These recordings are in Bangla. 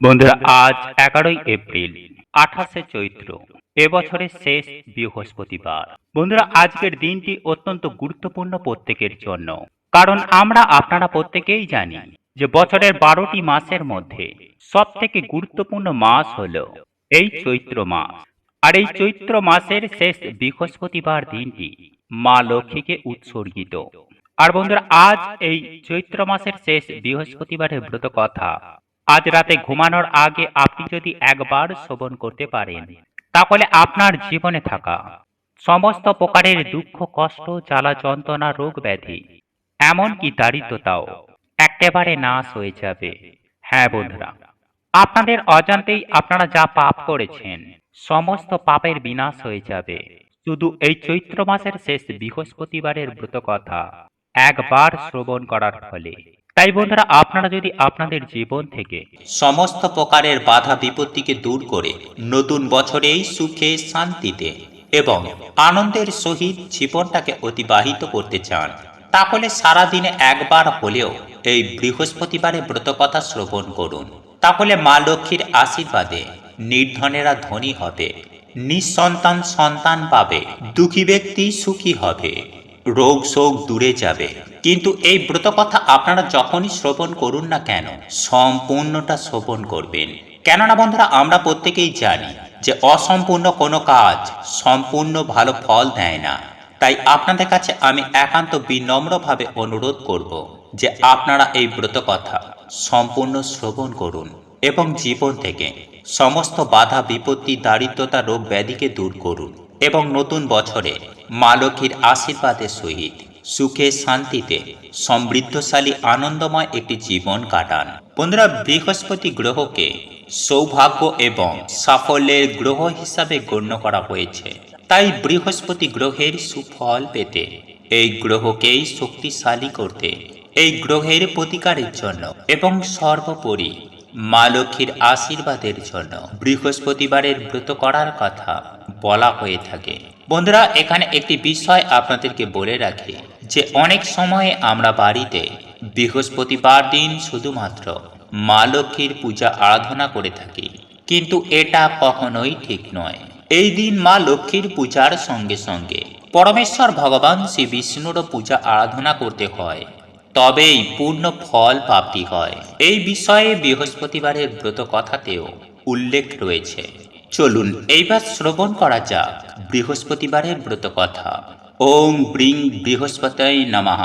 বন্ধুরা, আজ এগারোই এপ্রিল, আঠাশে চৈত্র এবছরের শেষ বৃহস্পতিবার। বন্ধুরা, আজকের দিনটি অত্যন্ত গুরুত্বপূর্ণ প্রত্যেকের জন্য। কারণ আমরা আপনারা প্রত্যেকেই জানি যে বছরের বারোটি মাসের মধ্যে সব থেকে গুরুত্বপূর্ণ মাস হলো এই চৈত্র মাস। আর এই চৈত্র মাসের শেষ বৃহস্পতিবার দিনটি মা লক্ষ্মীকে উৎসর্গিত। আর বন্ধুরা, আজ এই চৈত্র মাসের শেষ বৃহস্পতিবারের ব্রত কথা আজ রাতে ঘুমানোর আগে আপনি যদি একবার শ্রবণ করতে পারেন, তাহলে আপনার জীবনে থাকা সমস্ত প্রকারের দুঃখ, কষ্ট, জ্বালা, যন্ত্রণা, রোগ ব্যাধি, এমনকি দারিদ্রতাও একেবারে নাশ হয়ে যাবে। হ্যাঁ বন্ধুরা, আপনাদের অজান্তেই আপনারা যা পাপ করেছেন, সমস্ত পাপের বিনাশ হয়ে যাবে। শুধু এই চৈত্র মাসের শেষ বৃহস্পতিবারের ব্রত কথা একবার শ্রবণ করার ফলে। তাই বন্ধুরা, আপনারা যদি আপনাদের জীবন থেকে সমস্ত প্রকারের বাধা বিপত্তিকে দূর করে নতুন বছরেই সুখে, শান্তিতে এবং আনন্দের সহিত জীবনটাকে অতিবাহিত করতে চান, তাহলে সারাদিনে একবার হলেও এই বৃহস্পতিবারে ব্রতকথা শ্রবণ করুন। তাহলে মা লক্ষ্মীর আশীর্বাদে নির্ধনেরা ধনী হবে, নিঃসন্তান সন্তান পাবে, দুঃখী ব্যক্তি সুখী হবে, রোগ শোক দূরে যাবে। কিন্তু এই ব্রত কথা আপনারা যখনই শ্রবণ করুন না কেন, সম্পূর্ণটা শ্রবণ করবেন। কেননা বন্ধুরা, আমরা প্রত্যেকেই জানি যে অসম্পূর্ণ কোনো কাজ সম্পূর্ণ ভালো ফল দেয় না। তাই আপনাদের কাছে আমি একান্ত বিনম্রভাবে অনুরোধ করব যে আপনারা এই ব্রত কথা সম্পূর্ণ শ্রবণ করুন এবং জীবন থেকে সমস্ত বাধা, বিপত্তি, দারিদ্রতা, রোগ ব্যাধিকে দূর করুন এবং নতুন বছরে মা লক্ষ্মীর আশীর্বাদের সহিত সুখে শান্তিতে সমৃদ্ধশালী আনন্দময় একটি জীবন কাটান। বন্ধুরা, বৃহস্পতি গ্রহকে সৌভাগ্য এবং সাফল্যের গ্রহ হিসাবে গণ্য করা হয়েছে। তাই বৃহস্পতি গ্রহের সুফল পেতে, এই গ্রহকেই শক্তিশালী করতে, এই গ্রহের প্রতিকারের জন্য এবং সর্বোপরি মা লক্ষ্মীর আশীর্বাদের জন্য বৃহস্পতিবারের ব্রত করার কথা বলা হয়ে থাকে। বন্ধুরা, এখানে একটি বিষয় আপনাদেরকে বলে রাখি। যে অনেক সময়ে আমরা বাড়িতে বৃহস্পতিবার দিন শুধুমাত্র মা লক্ষ্মীর পূজা আরাধনা করে থাকি, কিন্তু এটা কখনোই ঠিক নয়। এই দিন মা লক্ষ্মীর পূজার সঙ্গে সঙ্গে পরমেশ্বর ভগবান শ্রী বিষ্ণুরও পূজা আরাধনা করতে হয়, তবেই পূর্ণ ফল প্রাপ্তি হয়। এই বিষয়ে বৃহস্পতিবারের ব্রত কথাতেও উল্লেখ রয়েছে। চলুন, এইবার শ্রবণ করা যাক বৃহস্পতিবারের ব্রত কথা। ওম ব্রিং বৃহস্পতয় নমঃ।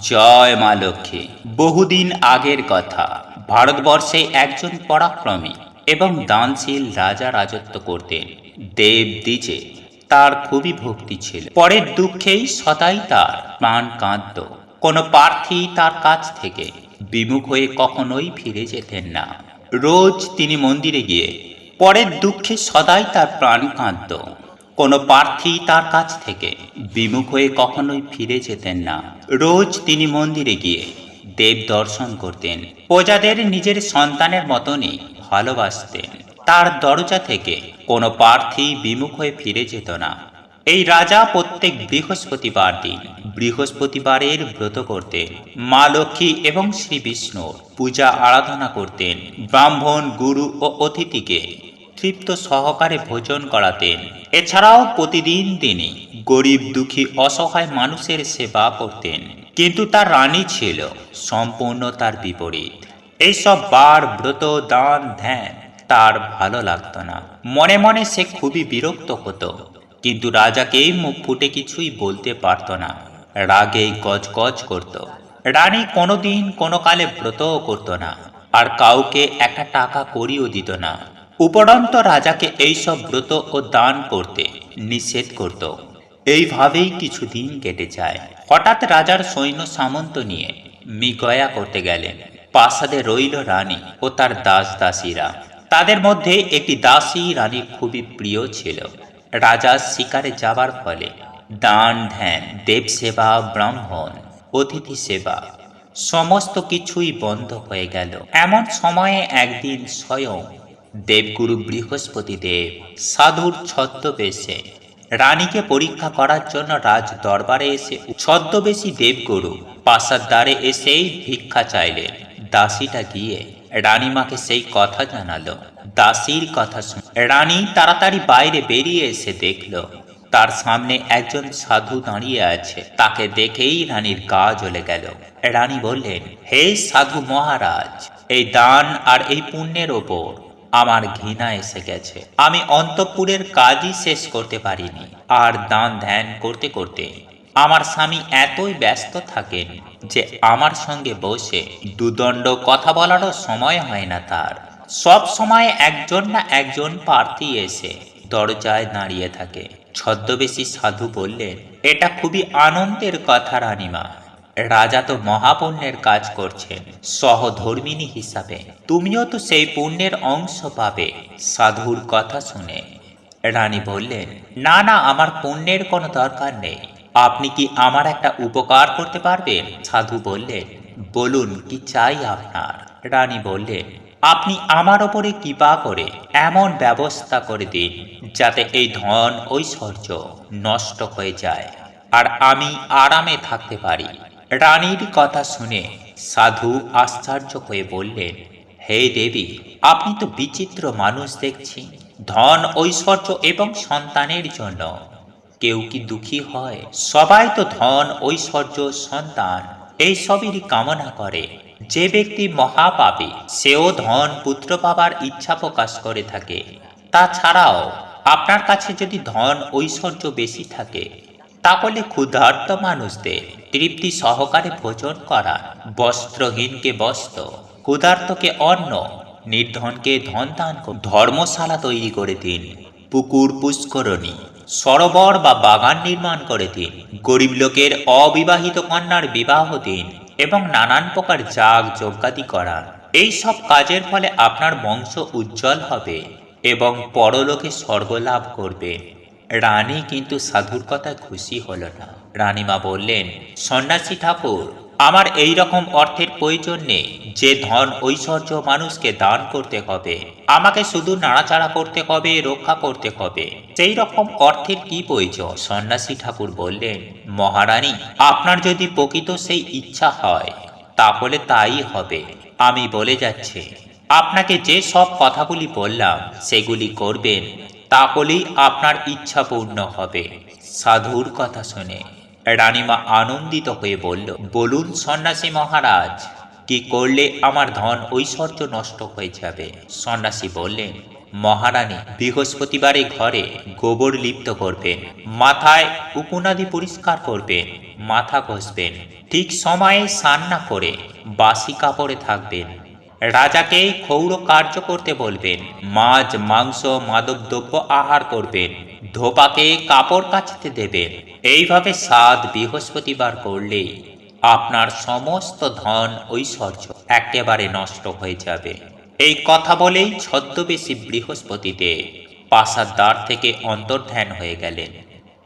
জয় মা লক্ষ্মী। বহুদিন আগের কথা। ভারতবর্ষে একজন পরাক্রমী এবং দানশীল রাজা রাজত্ব করতেন। দেব দ্বিজে তার খুবই ভক্তি ছিল। পরের দুঃখেই সদাই তার প্রাণ কাঁদত। কোনো প্রার্থী তার কাছ থেকে বিমুখ হয়ে কখনোই ফিরে যেতেন না। রোজ তিনি মন্দিরে গিয়ে পরের দুঃখে সদাই তার প্রাণ কাঁদত। কোনো প্রার্থী তার কাছ থেকে বিমুখ হয়ে কখনোই ফিরে যেতেন না। রোজ তিনি মন্দিরে গিয়ে দেব দর্শন করতেন। প্রজাদের নিজের সন্তানের মতনই ভালোবাসতেন। তার দরজা থেকে কোনো প্রার্থী বিমুখ হয়ে ফিরে যেত না। এই রাজা প্রত্যেক বৃহস্পতিবার দিন বৃহস্পতিবারের ব্রত করতেন। মা লক্ষ্মী এবং শ্রী বিষ্ণুর পূজা আরাধনা করতেন। ব্রাহ্মণ, গুরু ও অতিথিকে তৃপ্ত সহকারে ভোজন করাতেন। এছাড়াও প্রতিদিন তিনি গরিব, দুঃখী, অসহায় মানুষের সেবা করতেন। কিন্তু তার রানী ছিল সম্পূর্ণ তার বিপরীত। এইসব বার, ব্রত, দান, ধ্যান তার ভালো লাগতো না। মনে মনে সে খুবই বিরক্ত হতো। কিন্তু রাজাকেই মুখ ফুটে কিছুই বলতে পারত না। রাগেই গজগজ করত। রানী কোনোদিন কোনো কালে ব্রতও করতো না। আর কাউকে একটা টাকা করিও দিত না। উপরন্ত রাজাকে এইসব ব্রত ও দান করতে নিষেধ করত। এইভাবেই কিছুদিন কেটে যায়। হঠাৎ রাজার সৈন্য সামন্ত নিয়ে মিগয়া করতে গেলেন। প্রাসাদে রইল রানী ও তার দাস দাসীরা। তাদের মধ্যে একটি দাসী রানী খুবই প্রিয় ছিল। রাজা শিকারে যাবার ফলে দান, ধ্যান, দেব সেবা, ব্রাহ্মণ, অতিথি সেবা সমস্ত কিছুই বন্ধ হয়ে গেল। এমন সময়ে একদিন স্বয়ং দেবগুরু বৃহস্পতি দেব সাধুর ছদ্মবেশে। রানীকে পরীক্ষা করার জন্য রাজ দরবারে এসে ছদ্মবেশী দেবগুরু প্রাসাদ দ্বারে এসেই ভিক্ষা চাইলেন। দাসীটা গিয়ে রানীমাকে সেই কথা জানালো। দাসীর কথা শুনে রানী তাড়াতাড়ি বাইরে বেরিয়ে এসে দেখল, তার সামনে একজন সাধু দাঁড়িয়ে আছে। তাকে দেখেই রানীর গা জ্বলে গেল। রানী বললেন, হে সাধু মহারাজ, এই দান আর এই পুণ্যের ওপর আমার ঘৃণা এসে গেছে। আমি অন্তপুরের কাজই শেষ করতে পারিনি, আর দান ধ্যান করতে করতে। আমার স্বামী এতই ব্যস্ত থাকেন যে আমার সঙ্গে বসে দুদণ্ড কথা বলারও সময় হয় না তার। সব সময় একজন না একজন প্রার্থী এসে দরজায় দাঁড়িয়ে থাকে। ছদ্মবেশী সাধু বললেন, এটা খুবই আনন্দের কথা, রানীমা। রাজা তো মহাপুণ্যের কাজ করছেন, সহধর্মিনী হিসাবে। তুমিও তো সেই পুণ্যের অংশ পাবে, সাধুর কথা শুনে। রানী বললেন, না না, আমার পুণ্যের কোনো দরকার নেই। আপনি কি আমার একটা উপকার করতে পারবেন? সাধু বললেন, বলুন, কি চাই আপনার? রানী বললেন, আপনি আমার ওপরে কৃপা করে এমন ব্যবস্থা করে দিন, যাতে এই ধন ঐশ্বর্য নষ্ট হয়ে যায়, আর আমি আরামে থাকতে পারি। রানীর কথা শুনে সাধু আশ্চর্য হয়ে বললেন, হে দেবী, আপনি তো বিচিত্র মানুষ দেখছি, ধন, ঐশ্বর্য এবং সন্তানের জন্য। কেউ কি দুঃখী হয়? সবাই তো ধন, ঐশ্বর্য, সন্তান, এই সবেরই কামনা করে। যে ব্যক্তি মহাপাপী, সেও ধন, পুত্র পাবার ইচ্ছা প্রকাশ করে থাকে। তাছাড়াও, আপনার কাছে যদি ধন, ঐশ্বর্য বেশি থাকে তাহলে ক্ষুধার্ত মানুষদের তৃপ্তি সহকারে ভোজন করা, বস্ত্রহীনকে বস্ত্র, ক্ষুধার্তকে অন্ন, নির্ধনকে ধন দান ধর্মশালা তৈরি করে দিন, পুকুর পুষ্করণী, সরোবর বা বাগান নির্মাণ করে দিন, গরিব লোকের অবিবাহিত কন্যার বিবাহ দিন এবং নানান প্রকার যাগ যজ্ঞাদি করা। এই সব কাজের ফলে আপনার বংশ উজ্জ্বল হবে এবং পরলোকে স্বর্গ লাভ করবে। রানী কিন্তু সাধুর কথায় খুশি হল না। রানীমা বললেন, সন্ন্যাসী ঠাকুর, আমার এই রকম অর্থের প্রয়োজন নেই। যে ধন ঐশ্বর্য মানুষকে দান করতে হবে, আমাকে শুধু নাড়াচাড়া করতে হবে, রক্ষা করতে হবে। সেই রকম অর্থের কি প্রয়োজন? সন্ন্যাসী ঠাকুর বললেন, মহারানী, আপনার যদি প্রকৃত সেই ইচ্ছা হয়, তাহলে তাই হবে। আমি বলে যাচ্ছি, আপনাকে যে সব কথাগুলি বললাম, সেগুলি করবেন তাহলেই আপনার ইচ্ছা পূর্ণ হবে। সাধুর কথা শুনে রানীমা আনন্দিত হয়ে বলল, বলুন সন্ন্যাসী মহারাজ, কি করলে আমার ধন ঐশ্বর্য নষ্ট হয়ে যাবে? সন্ন্যাসী বললেন, মহারানী, বৃহস্পতিবারে ঘরে গোবর লিপ্ত করবেন, মাথায় উপনাদি পরিষ্কার করবেন, মাথা ঘষবেন, ঠিক সময়ে স্নান করে বাসি কাপড়ে থাকবেন রাজাকে ক্ষৌর কার্য করতে বলবেন, মাছ, মাংস মাদক দ্রব্য আহার করবেন, ধোপাকে কাপড় কাচতে দেবেন। এইভাবে সাত বৃহস্পতিবার করলেই আপনার সমস্ত ধন ঐশ্বর্য একেবারে নষ্ট হয়ে যাবে। এই কথা বলেই ছদ্মবেশী বৃহস্পতিতে পাশার দ্বার থেকে অন্তর্ধান হয়ে গেলেন।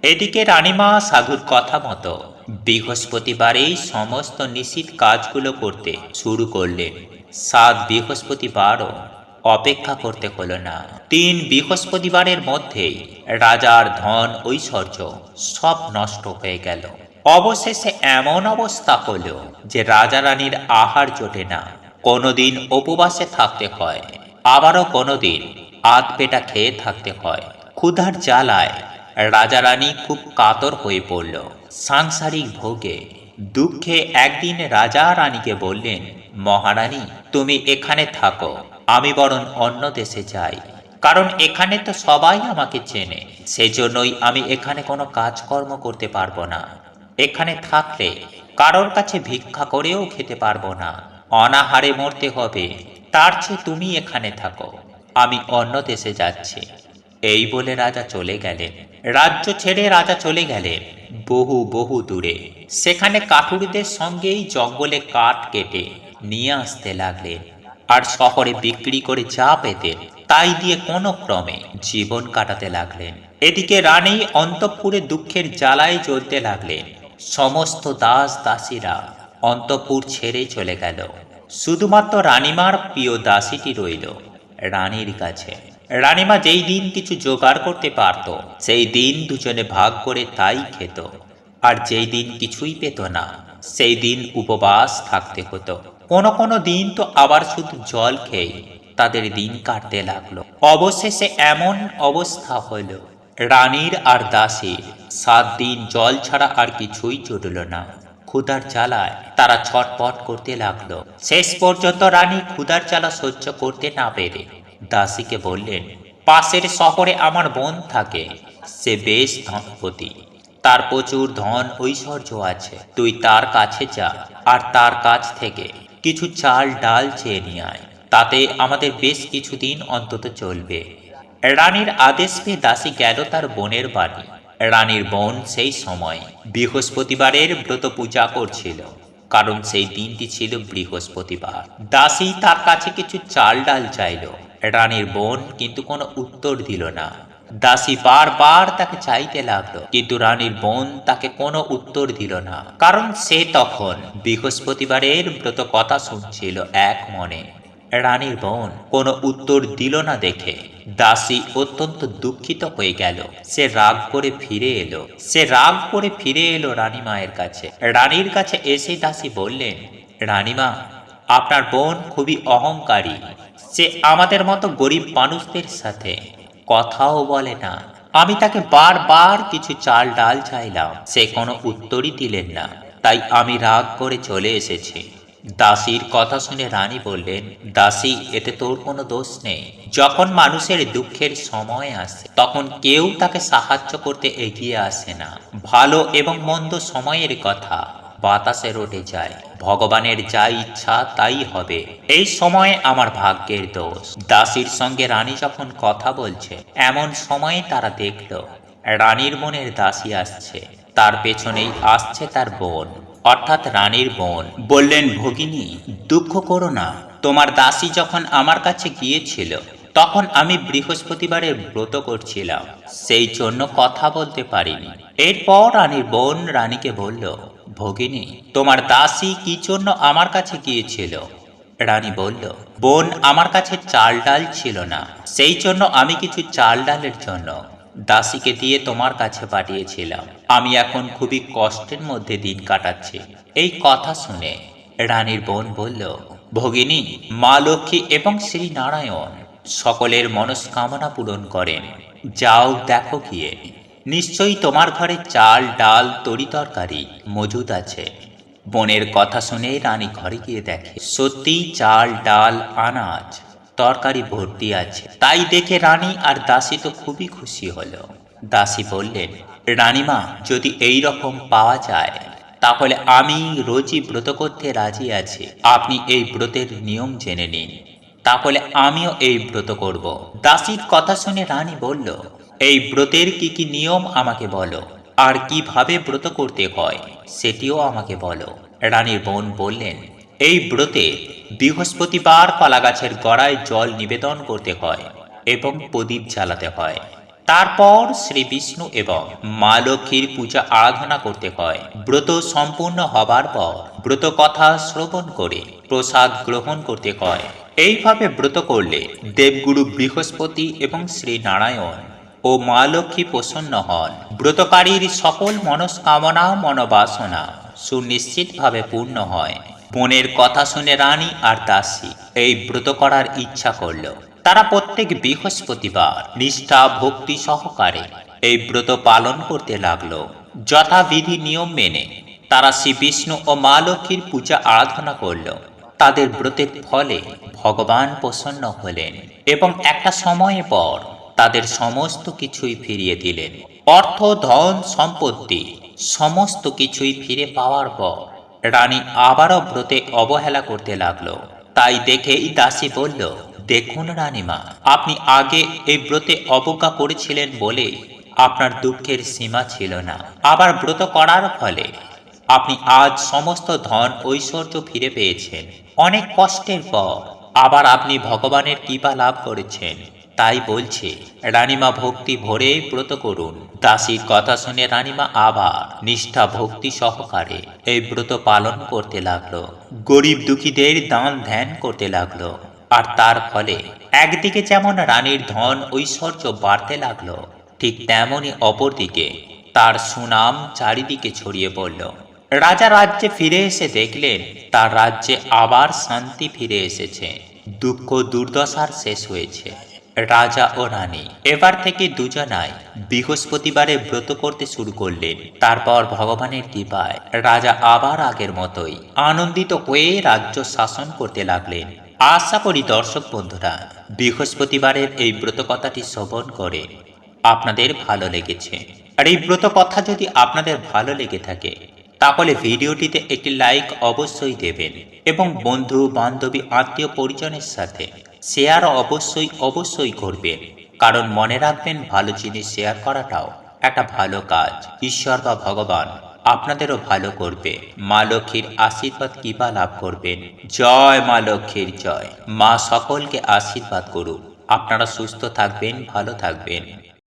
এদিকে রানীমা সাধুর কথা মতো বৃহস্পতিবারেই সমস্ত নিশ্চিত কাজগুলো করতে শুরু করলেন। সাত বৃহস্পতিবারও অপেক্ষা করতে হলো না। তিন বৃহস্পতিবারের মধ্যেই রাজার ধন ঐশ্বর্য সব নষ্ট হয়ে গেল। অবশেষে এমন অবস্থা হলো যে রাজা রানীর আহার জোটে না, কোনোদিন উপবাসে থাকতে হয়, আবারও কোনোদিন আধ পেটা খেয়ে থাকতে হয়। ক্ষুধার জ্বালায় রাজা রানী খুব কাতর হয়ে পড়ল। সাংসারিক ভোগে দুঃখে একদিন রাজা রানীকে বললেন, মহারানী, তুমি এখানে থাকো, আমি বরং অন্য দেশে যাই। কারণ এখানে তো সবাই আমাকে চেনে, সেজন্যই আমি এখানে কোনো কাজকর্ম করতে পারব না। এখানে থাকলে কারোর কাছে ভিক্ষা করেও খেতে পারব না। অনাহারে মরতে হবে, তার চেয়ে তুমি এখানে থাকো, আমি অন্য দেশে যাচ্ছি। এই বলে রাজা চলে গেলেন। রাজ্য ছেড়ে রাজা চলে গেলেন বহু বহু দূরে। সেখানে কাঠুরিদের সঙ্গেই জঙ্গলে কাঠ কেটে নিয়ে আসতে লাগলেন। আর শহরে বিক্রি করে যা পেতেন, তাই দিয়ে কোনো ক্রমে জীবন কাটাতে লাগলেন। এদিকে রানী অন্তঃপুরে দুঃখের জ্বালায় জ্বলতে লাগলেন। সমস্ত দাস দাসীরা অন্তঃপুর ছেড়ে চলে গেল। শুধুমাত্র রানীমার প্রিয় দাসীটি রইল, রানীর কাছে। রানীমা যেই দিন কিছু জোগাড় করতে পারত, সেই দিন দুজনে ভাগ করে তাই খেত। আর যেই দিন কিছুই পেত না, সেই দিন উপবাস থাকতে হতো। কোনো কোনো দিন তো আবার শুধু জল খেয়ে তাদের দিন কাটতে লাগল। অবশেষে এমন অবস্থা হলো রানীর আর দাসীর সাত দিন জল ছাড়া আর কিছুই জুটল না। ক্ষুধার জ্বালায় তারা ছটপট করতে লাগল। শেষ পর্যন্ত রানী ক্ষুধার জ্বালা সহ্য করতে না পেরে দাসীকে বললেন, পাশের শহরে আমার বোন থাকে, সে বেশ ধনপতি। তার প্রচুর ধন ঐশ্বর্য আছে। তুই তার কাছে যা, আর তার কাছ থেকে কিছু চাল ডাল চেয়ে নিয়ে আয়। তাতে আমাদের বেশ কিছুদিন অন্তত চলবে। রানীর আদেশ পেয়ে দাসী গেল তার বোনের বাড়ি। রানীর বোন সেই সময় বৃহস্পতিবারের ব্রত পূজা করছিল, কারণ সেই দিনটি ছিল বৃহস্পতিবার। দাসী তার কাছে কিছু চাল ডাল চাইল। রানীর বোন কিন্তু কোনো উত্তর দিল না। দাসী বারবার তাকে চাইতে লাগল, কিন্তু রানীর বোন তাকে কোনো উত্তর দিল না। কারণ সে তখন বৃহস্পতিবারের ব্রত কথা শুনছিল এক মনে। রানীর বোন কোনো উত্তর দিল না দেখে। দাসী অত্যন্ত দুঃখিত হয়ে গেল। সে রাগ করে ফিরে এলো। সে রাগ করে ফিরে এলো রানীমায়ের কাছে। রানীর কাছে এসে দাসী বললেন রানীমা আপনার বোন খুবই অহংকারী। সে আমাদের মতো গরিব মানুষদের সাথে কথাও বলে না। আমি তাকে বারবার কিছু চাল ডাল চাইলাম, সে কোনো উত্তরই দিলেন না। তাই আমি রাগ করে চলে এসেছি। দাসীর কথা শুনে রানী বললেন, দাসী, এতে তোর কোনো দোষ নেই। যখন মানুষের দুঃখের সময় আসে, তখন কেউ তাকে সাহায্য করতে এগিয়ে আসে না। ভালো এবং মন্দ সময়ের কথা। বাতাসে রটে যায়। ভগবানের যা ইচ্ছা, তাই হবে। এই সময়ে আমার ভাগ্যের দোষ। দাসীর সঙ্গে রানী যখন কথা বলছে, এমন সময়ে তারা দেখল, রানীর বোনের দাসী আসছে। তার পেছনেই আসছে তার বোন। অর্থাৎ রানীর বোন। বললেন, ভগিনী, দুঃখ করো না। তোমার দাসী যখন আমার কাছে গিয়েছিল, তখন আমি বৃহস্পতিবারের ব্রত করছিলাম। সেই জন্য কথা বলতে পারিনি। এরপর রানীর বোন রানীকে বলল ভগিনী, তোমার দাসী কি জন্য আমার কাছে গিয়েছিল? রানী বলল, বোন আমার কাছে চাল ডাল ছিল না, সেই জন্য আমি কিছু চাল ডালের জন্য দাসীকে দিয়ে তোমার কাছে পাঠিয়েছিলাম। আমি এখন খুবই কষ্টের মধ্যে দিন কাটাচ্ছি। এই কথা শুনে রানীর বোন বলল, ভগিনী, মা লক্ষ্মী এবং শ্রী নারায়ণ সকলের মনস্কামনা পূরণ করেন। যাও দেখো গিয়ে। নিশ্চয়ই তোমার ঘরে চাল, ডাল, তরি তরকারি মজুদ আছে। বোনের কথা শুনে রানী ঘরে গিয়ে দেখে সত্যি চাল, ডাল, আনাজ, তরকারি ভর্তি আছে। তাই দেখে রানী আর দাসী তো খুবই খুশি হলো। দাসী বললেন, রানীমা, যদি এই রকম পাওয়া যায়, তাহলে আমি রোজই ব্রত করতে রাজি আছি। আপনি এই ব্রতের নিয়ম জেনে নিন। তাহলে আমিও এই ব্রত করব। দাসীর কথা শুনে রানী বলল এই ব্রতের কি কি নিয়ম আমাকে বলো? আর কীভাবে ব্রত করতে হয়, সেটিও আমাকে বলো। রানীর বোন বললেন, এই ব্রতে বৃহস্পতিবার কলাগাছের গড়ায় জল নিবেদন করতে হয় এবং প্রদীপ জ্বালাতে হয়। তারপর শ্রী বিষ্ণু এবং মা লক্ষ্মীর পূজা আরাধনা করতে হয়। ব্রত সম্পূর্ণ হবার পর ব্রত কথা শ্রবণ করে প্রসাদ গ্রহণ করতে হয়। এইভাবে ব্রত করলে দেবগুরু বৃহস্পতি এবং শ্রী নারায়ণ ও মা লক্ষ্মী প্রসন্ন হন। ব্রতকারীর সকল মনস্কামনা, মনোবাসনা সুনিশ্চিতভাবে পূর্ণ হয়। বোনের কথা শুনে রানী আর দাসী এই ব্রত করার ইচ্ছা করল। তারা প্রত্যেক বৃহস্পতিবার নিষ্ঠা, ভক্তি সহকারে এই ব্রত পালন করতে লাগল। যথাবিধি নিয়ম মেনে তারা শ্রী বিষ্ণু ও মা লক্ষ্মীর পূজা আরাধনা করল। তাদের ব্রতের ফলে ভগবান প্রসন্ন হলেন এবং একটা সময় পর তাদের সমস্ত কিছুই ফিরিয়ে দিলেন। অর্থ, ধন, সম্পত্তি সমস্ত কিছুই ফিরে পাওয়ার পর রানী আবারও ব্রতে অবহেলা করতে লাগল। তাই দেখেই দাসী বলল, দেখুন রানীমা, আপনি আগে এই ব্রতে অবজ্ঞা করেছিলেন বলে আপনার দুঃখের সীমা ছিল না। আবার ব্রত করার ফলে আপনি আজ সমস্ত ধন, ঐশ্বর্য ফিরে পেয়েছেন। অনেক কষ্টের পর আবার আপনি ভগবানের কৃপা লাভ করেছেন। তাই বলছে, রানীমা ভক্তি ভরে ব্রত করুন। দাসীর কথা শুনে রানীমা আবার নিষ্ঠা ভক্তি সহকারে এই ব্রত পালন করতে লাগল। গরিব দুঃখীদের দান ধ্যান করতে লাগল। আর তার ফলে একদিকে যেমন রানীর ধন ঐশ্বর্য বাড়তে লাগল, ঠিক তেমনই অপরদিকে তার সুনাম চারিদিকে ছড়িয়ে পড়ল। রাজা রাজ্যে ফিরে এসে দেখলেন, তার রাজ্যে আবার শান্তি ফিরে এসেছে। দুঃখ দুর্দশার শেষ হয়েছে। রাজা ও রানী। এবার থেকে দুজনাই বৃহস্পতিবারে ব্রত করতে শুরু করলেন। তারপর ভগবানের কৃপায় রাজা আবার আগের মতোই আনন্দিত হয়ে রাজ্য শাসন করতে লাগলেন। আশা করি দর্শক বন্ধুরা, বৃহস্পতিবারের এই ব্রত কথাটি শ্রবণ করে আপনাদের ভালো লেগেছে। আর এই ব্রত কথা যদি আপনাদের ভালো লেগে থাকে, তাহলে ভিডিওটিতে একটি লাইক অবশ্যই দেবেন এবং বন্ধু, বান্ধবী, আত্মীয় পরিজনের সাথে শেয়ার অবশ্যই অবশ্যই করবেন কারণ মনে রাখবেন, ভালো জিনিস শেয়ার করাটাও একটা ভালো কাজ। ঈশ্বর বা ভগবান আপনাদেরও ভালো করবে। মা লক্ষ্মীর আশীর্বাদ কিবা লাভ করবেন? জয় মা লক্ষ্মীর জয়। মা সকলকে আশীর্বাদ করুন। আপনারা সুস্থ থাকবেন, ভালো থাকবেন।